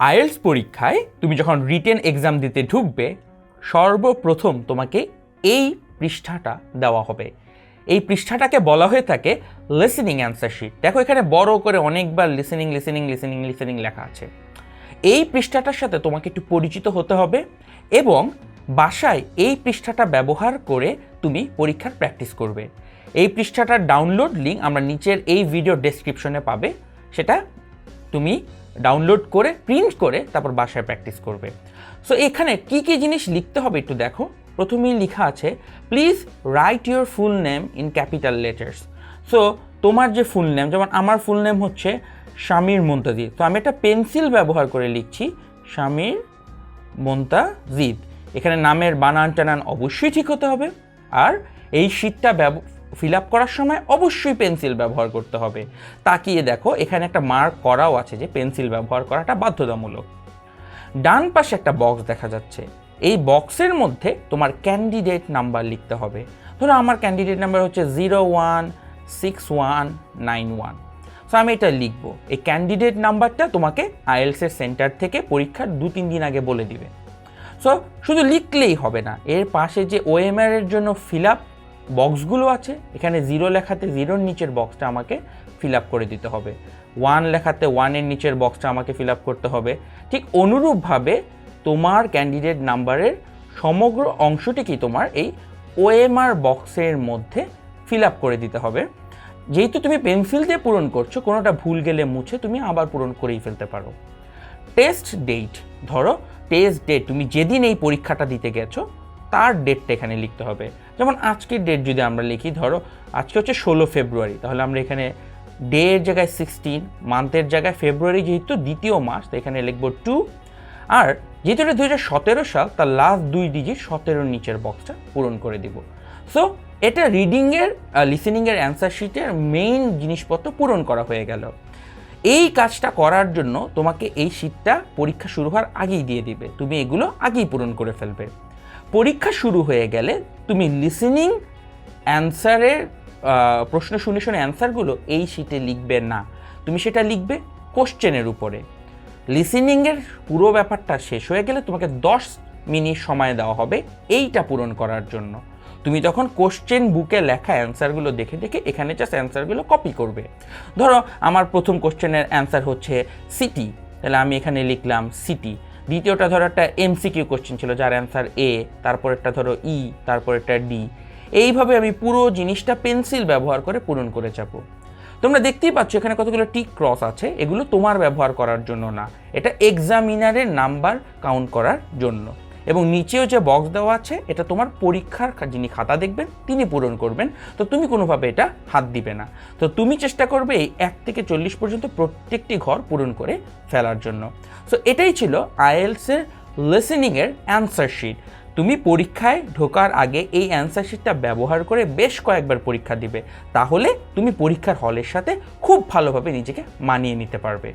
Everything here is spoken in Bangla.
আইএলস পরীক্ষায় তুমি যখন রিটেন এক্সাম দিতে ঢুকবে, সর্বপ্রথম তোমাকে এই পৃষ্ঠাটা দেওয়া হবে। এই পৃষ্ঠাটাকে বলা হয়ে থাকে লিসেনিং অ্যান্সার শিট দেখো, এখানে বড় করে অনেকবার লিসেনিং লিসেনিং লিসেনিং লিসেনিং লেখা আছে। এই পৃষ্ঠাটার সাথে তোমাকে একটু পরিচিত হতে হবে এবং বাসায় এই পৃষ্ঠাটা ব্যবহার করে তুমি পরীক্ষার প্র্যাকটিস করবে। এই পৃষ্ঠাটার ডাউনলোড লিঙ্ক আমরা নিচের এই ভিডিও ডেসক্রিপশনে পাবে। সেটা তুমি ডাউনলোড করে প্রিন্ট করে তারপর বাসায় প্র্যাকটিস করবে। সো এখানে কি কি জিনিস লিখতে হবে একটু দেখো। প্রথমেই লেখা আছে please write your full name in capital letters so তোমার যে ফুল নেম যেমন আমার ফুল নেম হচ্ছে শামির মুন্তাজিদ তো আমি একটা পেন্সিল ব্যবহার করে লিখছি শামির মোন্তাজিদ এখানে নামের বানান টানান অবশ্যই ঠিক হতে হবে। আর এই ব্যব ফিল আপ করার সময় অবশ্যই পেন্সিল ব্যবহার করতে হবে। তাকিয়ে দেখো, এখানে একটা মার্ক করাও আছে যে পেন্সিল ব্যবহার করাটা বাধ্যতামূলক। ডান পাশে একটা বক্স দেখা যাচ্ছে। এই বক্সের মধ্যে তোমার ক্যান্ডিডেট নাম্বার লিখতে হবে। ধরো আমার ক্যান্ডিডেট নাম্বার হচ্ছে zero one six one nine one. So আমি এটা লিখব। এই ক্যান্ডিডেট নাম্বারটা তোমাকে আইএলসের সেন্টার থেকে পরীক্ষার দু তিন দিন আগে বলে দিবে। সো শুধু লিখলেই হবে না। এর পাশে যে ওএমআর এর জন্য ফিল আপ বক্সগুলো আছে, এখানে জিরো লেখাতে জিরোর নিচের বক্সটা আমাকে ফিল আপ করে দিতে হবে। ওয়ান লেখাতে ওয়ানের নিচের বক্সটা আমাকে ফিল আপ করতে হবে। ঠিক অনুরূপভাবে তোমার ক্যান্ডিডেট নাম্বারের সমগ্র অংশটি কি তোমার? এই ওএমআর বক্সের মধ্যে ফিল আপ করে দিতে হবে। যেহেতু তুমি পেন্সিল দিয়ে পূরণ করছ, কোনোটা ভুল গেলে মুছে তুমি আবার পূরণ করেই ফেলতে পারো। টেস্ট ডেট ধরো টেস্ট ডেট তুমি যেদিন এই পরীক্ষাটা দিতে গেছো, তার ডেটটা এখানে লিখতে হবে। যেমন আজকের ডেট যদি আমরা লিখি, ধরো আজকে হচ্ছে ষোলো ফেব্রুয়ারি, তাহলে আমরা এখানে ডে এর জায়গায় সিক্সটিন মান্থের জায়গায় ফেব্রুয়ারি যেহেতু দ্বিতীয় মাস, তো এখানে লিখব টু আর যেহেতু এটা দু হাজার সতেরো সাল, তার লাস্ট দুই ডিজিট সতেরোর নিচের বক্সটা পূরণ করে দিব। সো এটা রিডিংয়ের লিসেনিংয়ের অ্যান্সার শিটের মেইন জিনিসপত্র পূরণ করা হয়ে গেল। এই কাজটা করার জন্য তোমাকে এই শীটটা পরীক্ষা শুরু হওয়ার আগেই দিয়ে দিবে। তুমি এগুলো আগেই পূরণ করে ফেলবে। পরীক্ষা শুরু হয়ে গেলে তুমি লিসেনিং অ্যান্সারের প্রশ্ন শুনে শুনে অ্যান্সারগুলো এই শীটে লিখবে না। তুমি সেটা লিখবে কোশ্চেনের উপরে। লিসেনিংয়ের পুরো ব্যাপারটা শেষ হয়ে গেলে তোমাকে দশ মিনিট সময় দেওয়া হবে এইটা পূরণ করার জন্য। তুমি তখন কোশ্চেন বুকে লেখা অ্যান্সারগুলো দেখে দেখে এখানে জাস্ট অ্যান্সারগুলো কপি করবে। ধরো আমার প্রথম কোশ্চেনের অ্যান্সার হচ্ছে সিটি তাহলে আমি এখানে লিখলাম সিটি দ্বিতীয়টা ধরো একটা এমসিকিউ কোশ্চেন ছিল, যার অ্যান্সার এ তারপরেরটা ধরো ই তারপরেরটা ডি এইভাবে আমি পুরো জিনিসটা পেন্সিল ব্যবহার করে পূরণ করে যাব। তোমরা দেখতেই পাচ্ছ, এখানে কতগুলো টিক ক্রস আছে, এগুলো তোমার ব্যবহার করার জন্য না। এটা এক্সামিনারের নাম্বার কাউন্ট করার জন্য। এবং নিচেও যে বক্স দেওয়া আছে, এটা তোমার পরীক্ষার যিনি খাতা দেখবেন, তিনি পূরণ করবেন। তো তুমি কোনোভাবে এটা হাত দিবে না। তো তুমি চেষ্টা করবে এই এক থেকে চল্লিশ পর্যন্ত প্রত্যেকটি ঘর পূরণ করে ফেলার জন্য। সো এটাই ছিল আইএলসের লিসেনিংয়ের অ্যান্সার শিট তুমি পরীক্ষায় ঢোকার আগে এই অ্যান্সার শিটটা ব্যবহার করে বেশ কয়েকবার পরীক্ষা দিবে। তাহলে তুমি পরীক্ষার হলের সাথে খুব ভালোভাবে নিজেকে মানিয়ে নিতে পারবে।